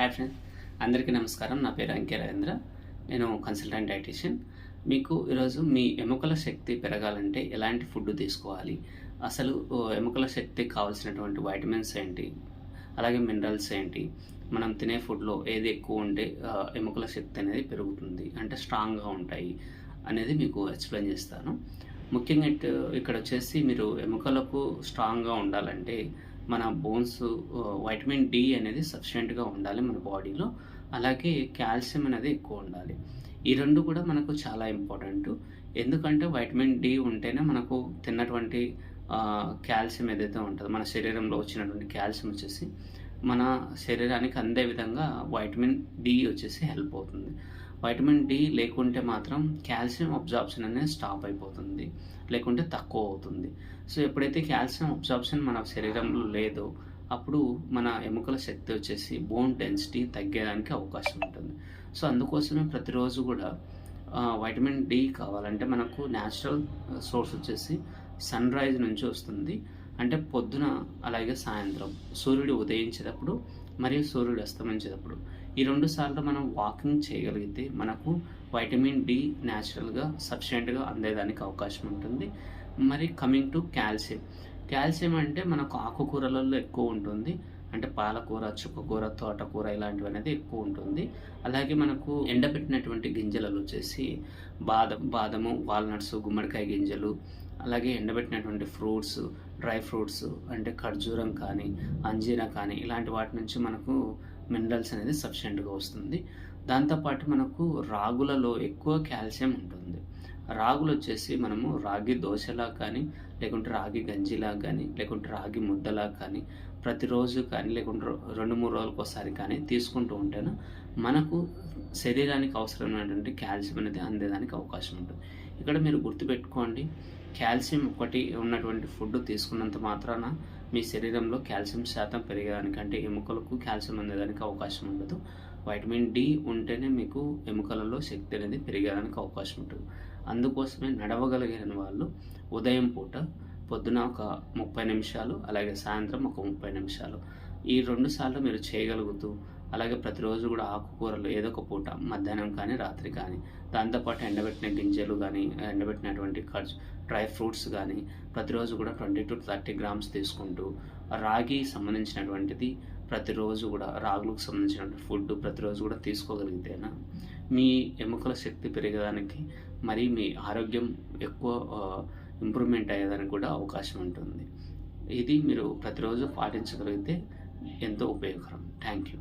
Hi friends అందరికీ నమస్కారం. నా పేరు అంకే రవీంద్ర నేను కన్సల్టెంట్ డైటీషియన్ మీకు ఈరోజు మీ ఎముకల శక్తి పెరగాలంటే ఎలాంటి ఫుడ్ తీసుకోవాలి? అసలు ఎముకల శక్తి కావాల్సినటువంటి వైటమిన్స్ ఏంటి? అలాగే మినరల్స్ ఏంటి? మనం తినే ఫుడ్లో ఏది ఎక్కువ ఉంటే ఎముకల శక్తి అనేది పెరుగుతుంది. అంటే స్ట్రాంగ్గా ఉంటాయి అనేది మీకు ఎక్స్ప్లెయిన్ చేస్తాను. ముఖ్యంగా ఇక్కడ వచ్చేసి మీరు ఎముకలకు స్ట్రాంగ్గా ఉండాలంటే మన బోన్స్ వైటమిన్ డి అనేది సఫిషియెంట్గా ఉండాలి మన బాడీలో అలాగే కాల్షియం అనేది ఎక్కువ ఉండాలి. ఈ రెండు కూడా మనకు చాలా ఇంపార్టెంట్ ఎందుకంటే వైటమిన్ డి ఉంటేనే మనకు తిన్నటువంటి కాల్షియం ఏదైతే ఉంటుందో మన శరీరంలో వచ్చినటువంటి కాల్షియం వచ్చేసి మన శరీరానికి అందే విధంగా వైటమిన్ డి వచ్చేసి హెల్ప్ అవుతుంది. వైటమిన్ డి లేకుంటే మాత్రం కాల్షియం అబ్జార్ప్షన్ అనేది స్టాప్ అయిపోతుంది లేకుంటే తక్కువ అవుతుంది. సో ఎప్పుడైతే కాల్షియం అబ్జార్ప్షన్ మన శరీరంలో లేదో అప్పుడు మన ఎముకల శక్తి వచ్చేసి బోన్ డెన్సిటీ తగ్గేదానికి అవకాశం ఉంటుంది. సో అందుకోసమే ప్రతిరోజు కూడా వైటమిన్ డి కావాలంటే మనకు న్యాచురల్ సోర్స్ వచ్చేసి సన్ రైజ్ నుంచి వస్తుంది. అంటే పొద్దున అలాగే సాయంత్రం సూర్యుడు ఉదయించేటప్పుడు మరియు సూర్యుడు అస్తమించేటప్పుడు. ఈ రెండు సార్లు మనం వాకింగ్ చేయగలిగితే మనకు వైటమిన్ డి న్యాచురల్గా సఫిషియెంట్గా అందేదానికి అవకాశం ఉంటుంది. మరి కమింగ్ టు కాల్షియం. కాల్షియం అంటే మనకు ఆకుకూరలలో ఎక్కువ ఉంటుంది. అంటే పాలకూర చుక్కకూర తోటకూర ఇలాంటివి అనేది ఎక్కువ ఉంటుంది. అలాగే మనకు ఎండబెట్టినటువంటి గింజలలో వచ్చేసి బాదం బాదము వాల్నట్స్ గుమ్మడికాయ గింజలు అలాగే ఎండబెట్టినటువంటి ఫ్రూట్స్ డ్రై ఫ్రూట్స్ అంటే ఖర్జూరం కానీ అంజీరా కానీ ఇలాంటి వాటి నుంచి మనకు మినరల్స్ అనేది సఫిషియెంట్గా వస్తుంది. దాంతోపాటు మనకు రాగులలో ఎక్కువ కాల్షియం ఉంటుంది. రాగులు వచ్చేసి మనము రాగి దోశలా కానీ లేకుంటే రాగి గంజిలా కానీ లేకుంటే రాగి ముద్దలా కానీ ప్రతిరోజు కానీ లేకుంటే రెండు మూడు రోజులకు ఒకసారి కానీ తీసుకుంటూ ఉంటేనే మనకు శరీరానికి అవసరమైనటువంటి కాల్షియం అనేది అందేదానికి అవకాశం ఉంటుంది. ఇక్కడ మీరు గుర్తుపెట్టుకోండి కాల్షియం ఒకటి ఉన్నటువంటి ఫుడ్ తీసుకున్నంత మాత్రాన మీ శరీరంలో కాల్షియం శాతం పెరిగేదానికి అంటే ఎముకలకు కాల్షియం అందేదానికి అవకాశం ఉండదు. వైటమిన్ డి ఉంటేనే మీకు ఎముకలలో శక్తి అనేది పెరిగేదానికి అవకాశం ఉంటుంది. అందుకోసమే నడవగలిగిన వాళ్ళు ఉదయం పూట పొద్దున ఒక ముప్పై నిమిషాలు అలాగే సాయంత్రం ఒక ముప్పై నిమిషాలు ఈ రెండు సార్లు మీరు చేయగలుగుతూ అలాగే ప్రతిరోజు కూడా ఆకుకూరలు ఏదో ఒక పూట మధ్యాహ్నం కానీ రాత్రి కానీ. దాంతోపాటు ఎండబెట్టిన గింజలు కానీ ఎండబెట్టినటువంటి ఖర్చు డ్రై ఫ్రూట్స్ కానీ ప్రతిరోజు కూడా ట్వంటీ టు థర్టీ గ్రామ్స్ తీసుకుంటూ రాగి సంబంధించినటువంటిది ప్రతిరోజు కూడా రాగులకు సంబంధించినటువంటి ఫుడ్ ప్రతిరోజు కూడా తీసుకోగలిగితేనా? మీ ఎముకల శక్తి పెరగడానికి మరి మీ ఆరోగ్యం ఎక్కువ ఇంప్రూవ్మెంట్ అయ్యేదానికి కూడా అవకాశం ఉంటుంది. ఇది మీరు ప్రతిరోజు పాటించగలిగితే ఎంతో ఉపయోగకరం. Thank you.